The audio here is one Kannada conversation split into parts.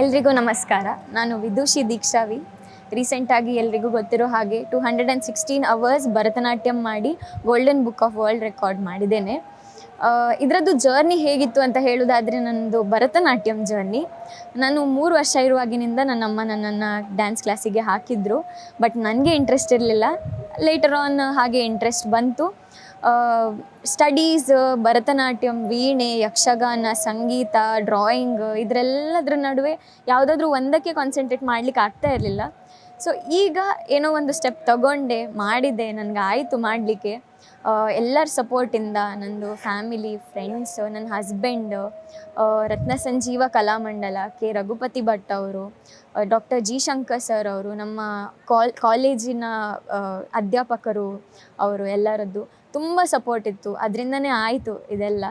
ಎಲ್ರಿಗೂ ನಮಸ್ಕಾರ. ನಾನು ವಿದುಷಿ ದೀಕ್ಷಾವಿ. ರೀಸೆಂಟಾಗಿ ಎಲ್ರಿಗೂ ಗೊತ್ತಿರೋ ಹಾಗೆ two hundred and sixteen hours Bharatanatyam ಮಾಡಿ golden book of world record ಮಾಡಿದ್ದೇನೆ. ಇದರದ್ದು ಜರ್ನಿ ಹೇಗಿತ್ತು ಅಂತ ಹೇಳೋದಾದರೆ ನನ್ನದು ಭರತನಾಟ್ಯಂ ಜರ್ನಿ ನಾನು ಮೂರು ವರ್ಷ ಇರುವಾಗಿನಿಂದ ನನ್ನ ಅಮ್ಮ ನನ್ನನ್ನು ಡ್ಯಾನ್ಸ್ ಕ್ಲಾಸಿಗೆ ಹಾಕಿದ್ರು. ಬಟ್ ನನಗೆ ಇಂಟ್ರೆಸ್ಟ್ ಇರಲಿಲ್ಲ. ಲೇಟರ್ ಆನ್ ಹಾಗೆ ಇಂಟ್ರೆಸ್ಟ್ ಬಂತು. ಸ್ಟಡೀಸ್ ಭರತನಾಟ್ಯಂ, ವೀಣೆ, ಯಕ್ಷಗಾನ, ಸಂಗೀತ ಡ್ರಾಯಿಂಗ್ ಇದರೆಲ್ಲದ್ರ ನಡುವೆ ಯಾವುದಾದ್ರೂ ಒಂದಕ್ಕೆ ಕಾನ್ಸಂಟ್ರೇಟ್ ಮಾಡ್ಲಿಕ್ಕೆ ಆಗ್ತಾ ಇರಲಿಲ್ಲ. ಸೊ ಈಗ ಏನೋ ಒಂದು ಸ್ಟೆಪ್ ತಗೊಂಡೆ, ಮಾಡಿದೆ, ನನಗೆ ಆಯಿತು ಮಾಡಲಿಕ್ಕೆ. ಎಲ್ಲರ ಸಪೋರ್ಟಿಂದ ನಂದು ಫ್ಯಾಮಿಲಿ ಫ್ರೆಂಡ್ಸ್ ನನ್ನ ಹಸ್ಬೆಂಡ್ ರತ್ನ ಸಂಜೀವ ಕಲಾಮಂಡಲ ಕೆ. ರಘುಪತಿ ಭಟ್ ಅವರು ಡಾಕ್ಟರ್ ಜಿ. ಶಂಕರ್ ಸರ್ ಅವರು, ನಮ್ಮ ಕಾಲ್ ಕಾಲೇಜಿನ ಅಧ್ಯಾಪಕರು ಅವರು ಎಲ್ಲರದ್ದು. ತುಂಬ ಸಪೋರ್ಟ್ ಇತ್ತು ಅದರಿಂದನೇ ಆಯಿತು ಇದೆಲ್ಲ.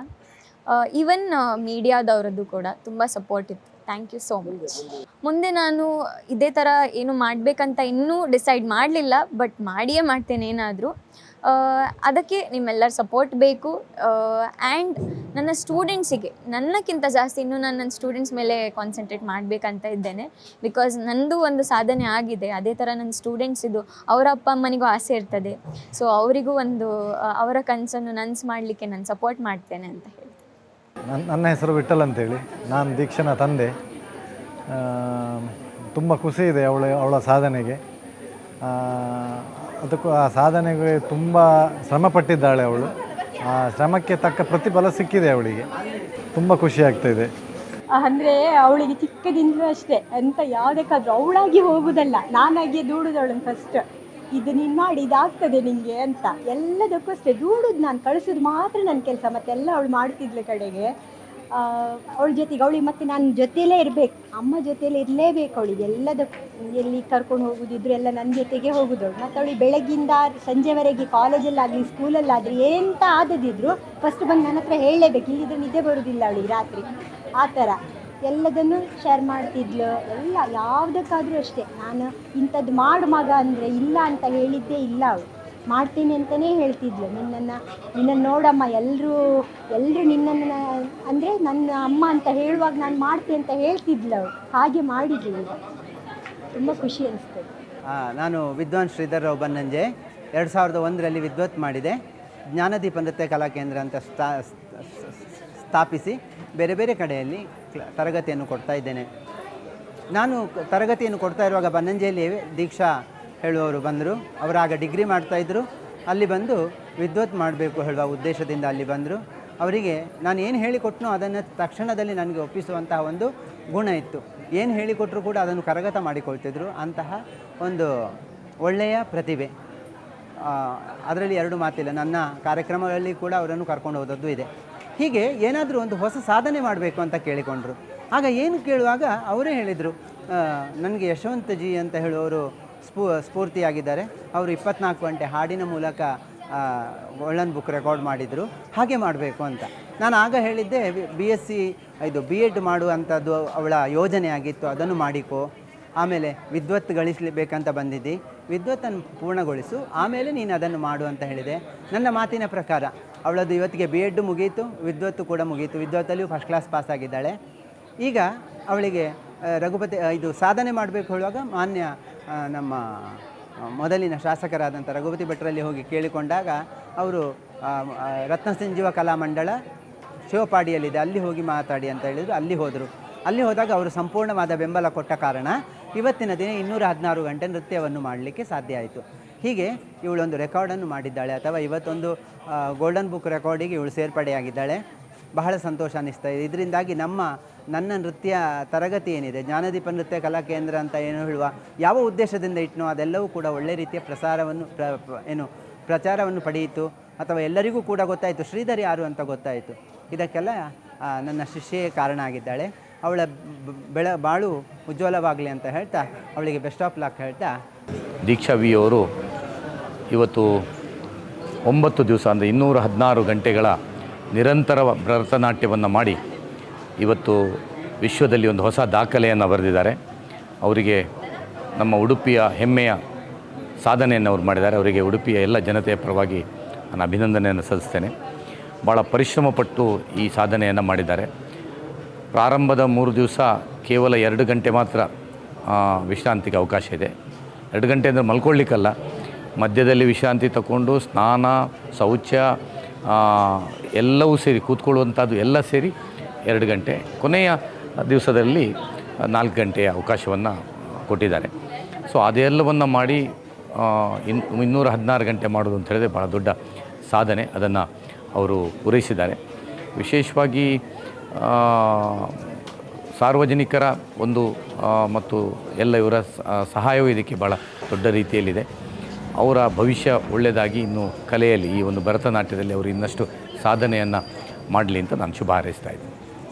ಈವನ್ ಮೀಡಿಯಾದವರದ್ದು ಕೂಡ ತುಂಬ ಸಪೋರ್ಟ್ ಇತ್ತು. ಥ್ಯಾಂಕ್ ಯು ಸೋ ಮಚ್ ಮುಂದೆ ನಾನು ಇದೇ ಥರ ಏನು ಮಾಡಬೇಕಂತ ಇನ್ನೂ ಡಿಸೈಡ್ ಮಾಡಲಿಲ್ಲ ಬಟ್ ಮಾಡಿಯೇ ಮಾಡ್ತೇನೆ ಏನಾದರೂ. ಅದಕ್ಕೆ ನಿಮ್ಮೆಲ್ಲರ ಸಪೋರ್ಟ್ ಬೇಕು. ಆ್ಯಂಡ್ ನನ್ನ ಸ್ಟೂಡೆಂಟ್ಸಿಗೆ ನನ್ನಕ್ಕಿಂತ ಜಾಸ್ತಿ ಇನ್ನೂ ನಾನು ನನ್ನ ಸ್ಟೂಡೆಂಟ್ಸ್ ಮೇಲೆ ಕಾನ್ಸಂಟ್ರೇಟ್ ಮಾಡಬೇಕಂತ ಇದ್ದೇನೆ. ಬಿಕಾಸ್ ನಂದು ಒಂದು ಸಾಧನೆ ಆಗಿದೆ. ಅದೇ ಥರ ನನ್ನ ಸ್ಟೂಡೆಂಟ್ಸ್ ಇದು ಅವರ ಅಪ್ಪ ಅಮ್ಮನಿಗೂ ಆಸೆ ಇರ್ತದೆ. ಸೊ ಅವರಿಗೂ ಒಂದು ಅವರ ಕನಸನ್ನು ನನಸು ಮಾಡಲಿಕ್ಕೆ ನಾನು ಸಪೋರ್ಟ್ ಮಾಡ್ತೇನೆ ಅಂತ ಹೇಳಿ ನನ್ನ ನನ್ನ ಹೆಸರು ವಿಠಲ್ ಅಂತೇಳಿ. ನಾನು ದೀಕ್ಷನ ತಂದೆ. ತುಂಬ ಖುಷಿ ಇದೆ ಅವಳ ಅವಳ ಸಾಧನೆಗೆ. ಅದಕ್ಕೂ ಆ ಸಾಧನೆಗೆ ತುಂಬ ಶ್ರಮ ಪಟ್ಟಿದ್ದಾಳೆ ಅವಳು. ಆ ಶ್ರಮಕ್ಕೆ ತಕ್ಕ ಪ್ರತಿಫಲ ಸಿಕ್ಕಿದೆ ಅವಳಿಗೆ. ತುಂಬ ಖುಷಿ ಆಗ್ತಾಯಿದೆ ಅಂದರೆ ಅವಳಿಗೆ ಚಿಕ್ಕದಿಂದಲೂ ಅಷ್ಟೇ ಅಂತ ಯಾವುದಕ್ಕಾದ್ರೂ ಅವಳಾಗಿ ಹೋಗುದಲ್ಲ. ನಾನಾಗಿ ದೂಡುದವಳನ್ನು ಫಸ್ಟ್ ಇದು ನೀನು ಮಾಡಿ ಇದಾಗ್ತದೆ ನಿಂಗೆ ಅಂತ. ಎಲ್ಲದಕ್ಕೂ ಅಷ್ಟೇ. ದೂಡುದು ನಾನು ಕಳಿಸೋದು ಮಾತ್ರ ನನ್ನ ಕೆಲಸ. ಮತ್ತೆಲ್ಲ ಅವಳು ಮಾಡ್ತಿದ್ಲು ಕಡೆಗೆ. ಅವಳ ಜೊತೆಗೆ ಅವಳಿಗೆ ಮತ್ತೆ ನಾನು ಜೊತೆಯಲ್ಲೇ ಇರಬೇಕು. ಅಮ್ಮ ಜೊತೆಯಲ್ಲೇ ಇರಲೇಬೇಕು ಅವಳಿಗೆ. ಎಲ್ಲದಕ್ಕೂ. ಎಲ್ಲಿ ಕರ್ಕೊಂಡು ಹೋಗುದಿದ್ರು ಎಲ್ಲ ನನ್ನ ಜೊತೆಗೆ ಹೋಗುದು ಅವಳು ಮತ್ತು ಅವಳಿಗೆ ಬೆಳಗ್ಗಿಂದ ಸಂಜೆವರೆಗೆ ಕಾಲೇಜಲ್ಲಾಗಲಿ ಸ್ಕೂಲಲ್ಲಾಗಲಿ ಎಂತ ಆದದಿದ್ರು ಫಸ್ಟ್ ಬಂದು ನನ್ನ ಹತ್ರ ಹೇಳಲೇಬೇಕು. ಇಲ್ಲಿದ್ರೆ ನಿದ್ದೆ ಬರೋದಿಲ್ಲ ಅವಳಿಗೆ ರಾತ್ರಿ. ಆ ಥರ ಎಲ್ಲದನ್ನು ಶೇರ್ ಮಾಡ್ತಿದ್ಲು. ಎಲ್ಲ, ಯಾವುದಕ್ಕಾದರೂ ಅಷ್ಟೇ. ನಾನು ಇಂಥದ್ದು ಮಾಡು ಮಗ ಅಂದರೆ ಇಲ್ಲ ಅಂತ ಹೇಳಿದ್ದೇ ಇಲ್ಲ ಅವಳು. ಮಾಡ್ತೀನಿ ಅಂತಲೇ ಹೇಳ್ತಿದ್ಲು. ನಿನ್ನನ್ನು ನಿನ್ನನ್ನು ನೋಡಮ್ಮ ಎಲ್ಲರೂ ಎಲ್ಲರೂ ನಿನ್ನನ್ನು ಅಂದರೆ ನನ್ನ ಅಮ್ಮ ಅಂತ ಹೇಳುವಾಗ ನಾನು ಮಾಡ್ತೀನಿ ಅಂತ ಹೇಳ್ತಿದ್ಲು ಅವಳು. ಹಾಗೆ ಮಾಡಿದ್ಲು ಈಗ. ತುಂಬ ಖುಷಿ ಅನಿಸ್ತದೆ ನಾನು ವಿದ್ವಾನ್ ಶ್ರೀಧರ್ ರಾವ್ ಬನ್ನಂಜೆ ಎರಡು ಸಾವಿರದ ಒಂದರಲ್ಲಿ ವಿದ್ವತ್ ಮಾಡಿದೆ. ಜ್ಞಾನದೀಪ ನೃತ್ಯ ಕಲಾ ಕೇಂದ್ರ ಅಂತ ಸ್ಥಾ ಸ್ಥಾಪಿಸಿ ಬೇರೆ ಬೇರೆ ಕಡೆಯಲ್ಲಿ ತರಗತಿಯನ್ನು ಕೊಡ್ತಾ ಇದ್ದೇನೆ. ನಾನು ತರಗತಿಯನ್ನು ಕೊಡ್ತಾ ಇರುವಾಗ ಬನ್ನಂಜೆಯಲ್ಲಿ ದೀಕ್ಷಾ ಹೇಳುವವರು ಬಂದರು. ಅವರು ಆಗ ಡಿಗ್ರಿ ಮಾಡ್ತಾಯಿದ್ರು ಅಲ್ಲಿ ಬಂದು ವಿದ್ವತ್ ಮಾಡಬೇಕು ಹೇಳುವ ಉದ್ದೇಶದಿಂದ ಅಲ್ಲಿ ಬಂದರು. ಅವರಿಗೆ ನಾನು ಏನು ಹೇಳಿಕೊಟ್ನೋ ಅದನ್ನು ತಕ್ಷಣದಲ್ಲಿ ನನಗೆ ಒಪ್ಪಿಸುವಂತಹ ಒಂದು ಗುಣ ಇತ್ತು. ಏನು ಹೇಳಿಕೊಟ್ರು ಕೂಡ ಅದನ್ನು ಕರಗತ ಮಾಡಿಕೊಳ್ತಿದ್ರು. ಅಂತಹ ಒಂದು ಒಳ್ಳೆಯ ಪ್ರತಿಭೆ. ಅದರಲ್ಲಿ ಎರಡು ಮಾತಿಲ್ಲ. ನನ್ನ ಕಾರ್ಯಕ್ರಮಗಳಲ್ಲಿ ಕೂಡ ಅವರನ್ನು ಕರ್ಕೊಂಡು ಹೋದದ್ದು ಇದೆ. ಹೀಗೆ ಏನಾದರೂ ಒಂದು ಹೊಸ ಸಾಧನೆ ಮಾಡಬೇಕು ಅಂತ ಕೇಳಿಕೊಂಡ್ರು. ಆಗ ಏನು ಕೇಳುವಾಗ ಅವರೇ ಹೇಳಿದರು ನನಗೆ ಯಶವಂತ ಜಿ ಅಂತ ಹೇಳುವವರು ಸ್ಫೂ, ಸ್ಫೂರ್ತಿಯಾಗಿದ್ದಾರೆ. ಅವರು ಇಪ್ಪತ್ನಾಲ್ಕು ಗಂಟೆ ಹಾಡಿನ ಮೂಲಕ ಒಳ್ಳನ್ ಬುಕ್ ರೆಕಾರ್ಡ್ ಮಾಡಿದರು. ಹಾಗೆ ಮಾಡಬೇಕು ಅಂತ. ನಾನು ಆಗ ಹೇಳಿದ್ದೆ, ಬಿ ಎಸ್ ಸಿ ಇದು ಬಿ ಎಡ್ ಮಾಡುವಂಥದ್ದು ಅವಳ ಯೋಜನೆ ಆಗಿತ್ತು ಅದನ್ನು ಮಾಡಿಕೋ. ಆಮೇಲೆ ವಿದ್ವತ್ ಗಳಿಸಬೇಕಂತ ಬಂದಿದ್ದಿ, ವಿದ್ವತ್ತನ್ನು ಪೂರ್ಣಗೊಳಿಸು, ಆಮೇಲೆ ನೀನು ಅದನ್ನು ಮಾಡು ಅಂತ ಹೇಳಿದೆ. ನನ್ನ ಮಾತಿನ ಪ್ರಕಾರ, ಅವಳದು ಇವತ್ತಿಗೆ ಬಿ ಎಡ್ ಮುಗಿಯಿತು ವಿದ್ವತ್ತು ಕೂಡ ಮುಗಿಯಿತು ವಿದ್ವತ್ತಲ್ಲಿಯೂ ಫಸ್ಟ್ ಕ್ಲಾಸ್ ಪಾಸ್ ಆಗಿದ್ದಾಳೆ. ಈಗ ಅವಳಿಗೆ ರಘುಪತಿ ಇದು ಸಾಧನೆ ಮಾಡಬೇಕು ಹೇಳುವಾಗ ಮಾನ್ಯ ನಮ್ಮ ಮೊದಲಿನ ಶಾಸಕರಾದಂಥ ರಘುಪತಿ ಭಟ್ರಲ್ಲಿ ಹೋಗಿ ಕೇಳಿಕೊಂಡಾಗ ಅವರು ರತ್ನ ಸಂಜೀವ ಕಲಾಮಂಡಳ ಶಿವಪಾಡಿಯಲ್ಲಿದೆ, ಅಲ್ಲಿ ಹೋಗಿ ಮಾತಾಡಿ ಅಂತ ಹೇಳಿದರು, ಅಲ್ಲಿ ಹೋದರು. ಅಲ್ಲಿ ಹೋದಾಗ ಅವರು ಸಂಪೂರ್ಣವಾದ ಬೆಂಬಲ ಕೊಟ್ಟ ಕಾರಣ ಇವತ್ತಿನ ದಿನ ಇನ್ನೂರ ಹದಿನಾರು ಗಂಟೆ ನೃತ್ಯವನ್ನು ಮಾಡಲಿಕ್ಕೆ ಸಾಧ್ಯ ಆಯಿತು. ಹೀಗೆ ಇವಳೊಂದು ರೆಕಾರ್ಡನ್ನು ಮಾಡಿದ್ದಾಳೆ ಅಥವಾ ಇವತ್ತೊಂದು ಗೋಲ್ಡನ್ ಬುಕ್ ರೆಕಾರ್ಡಿಗೆ ಇವಳು ಸೇರ್ಪಡೆಯಾಗಿದ್ದಾಳೆ. ಬಹಳ ಸಂತೋಷ ಅನ್ನಿಸ್ತಾ ಇದೆ. ಇದರಿಂದಾಗಿ ನಮ್ಮ, ನನ್ನ ನೃತ್ಯ ತರಗತಿ ಏನಿದೆ, ಜ್ಞಾನದೀಪ ನೃತ್ಯ ಕಲಾ ಕೇಂದ್ರ ಅಂತ ಏನು ಹೇಳುವ ಯಾವ ಉದ್ದೇಶದಿಂದ ಇಟ್ನೋ ಅದೆಲ್ಲವೂ ಕೂಡ ಒಳ್ಳೆ ರೀತಿಯ ಪ್ರಸಾರವನ್ನು, ಪ್ರ, ಪ್ರ- ಏನು, ಪ್ರಚಾರವನ್ನು ಪಡೆಯಿತು. ಅಥವಾ ಎಲ್ಲರಿಗೂ ಕೂಡ ಗೊತ್ತಾಯಿತು, ಶ್ರೀಧರ್ ಯಾರು ಅಂತ ಗೊತ್ತಾಯಿತು. ಇದಕ್ಕೆಲ್ಲ ನನ್ನ ಶಿಷ್ಯೆ ಕಾರಣ ಆಗಿದ್ದಾಳೆ. ಅವಳ ಬೆಳ ಬಾಳು ಉಜ್ವಲವಾಗಲಿ ಅಂತ ಹೇಳ್ತಾ ಅವಳಿಗೆ ಬೆಸ್ಟ್ ಆಫ್ ಲಾಕ್ ಹೇಳ್ತಾ. ದೀಕ್ಷಾ ವಿ ಅವರು ಇವತ್ತು ಒಂಬತ್ತು ದಿವಸ ಅಂದರೆ ಇನ್ನೂರ ಹದಿನಾರು ಗಂಟೆಗಳ ನಿರಂತರ ಭರತನಾಟ್ಯವನ್ನು ಮಾಡಿ ಇವತ್ತು ವಿಶ್ವದಲ್ಲಿ ಒಂದು ಹೊಸ ದಾಖಲೆಯನ್ನು ಬರೆದಿದ್ದಾರೆ. ಅವರಿಗೆ ನಮ್ಮ ಉಡುಪಿಯ ಹೆಮ್ಮೆಯ ಸಾಧನೆಯನ್ನು ಅವರು ಮಾಡಿದ್ದಾರೆ. ಅವರಿಗೆ ಉಡುಪಿಯ ಎಲ್ಲ ಜನತೆಯ ಪರವಾಗಿ ನಾನು ಅಭಿನಂದನೆಯನ್ನು ಸಲ್ಲಿಸ್ತೇನೆ. ಭಾಳ ಪರಿಶ್ರಮಪಟ್ಟು ಈ ಸಾಧನೆಯನ್ನು ಮಾಡಿದ್ದಾರೆ. ಪ್ರಾರಂಭದ ಮೂರು ದಿವಸ ಕೇವಲ ಎರಡು ಗಂಟೆ ಮಾತ್ರ ವಿಶ್ರಾಂತಿಗೆ ಅವಕಾಶ ಇದೆ. ಎರಡು ಗಂಟೆ ಅಂದರೆ ಮಲ್ಕೊಳ್ಳಿಕ್ಕಲ್ಲ. ಮಧ್ಯದಲ್ಲಿ ವಿಶ್ರಾಂತಿ ತಗೊಂಡು ಸ್ನಾನ, ಶೌಚ ಎಲ್ಲವೂ ಸೇರಿ ಕೂತ್ಕೊಳ್ಳುವಂಥದ್ದು ಎಲ್ಲ ಸೇರಿ ಎರಡು ಗಂಟೆ. ಕೊನೆಯ ದಿವಸದಲ್ಲಿ ನಾಲ್ಕು ಗಂಟೆಯ ಅವಕಾಶವನ್ನು ಕೊಟ್ಟಿದ್ದಾರೆ. ಸೊ, ಅದೆಲ್ಲವನ್ನು ಮಾಡಿ ಇನ್, ಇನ್ನೂರ ಹದಿನಾರು ಗಂಟೆ ಮಾಡೋದು ಅಂತ ಹೇಳಿದ್ರೆ ಭಾಳ ದೊಡ್ಡ ಸಾಧನೆ. ಅದನ್ನು ಅವರು ಪೂರೈಸಿದ್ದಾರೆ. ವಿಶೇಷವಾಗಿ ಸಾರ್ವಜನಿಕರ ಒಂದು ಮತ್ತು ಎಲ್ಲ ಇವರ ಸಹಾಯವೂ ಇದಕ್ಕೆ ಭಾಳ ದೊಡ್ಡ ರೀತಿಯಲ್ಲಿದೆ. ಅವರ ಭವಿಷ್ಯ ಒಳ್ಳೆಯದಾಗಿ ಇನ್ನು ಕಲೆಯಲ್ಲಿ ಈ ಒಂದು ಭರತನಾಟ್ಯದಲ್ಲಿ ಅವರು ಇನ್ನಷ್ಟು ಸಾಧನೆಯನ್ನು ಮಾಡಲಿ ಅಂತ ನಾನು ಶುಭ ಹಾರೈಸ್ತಾ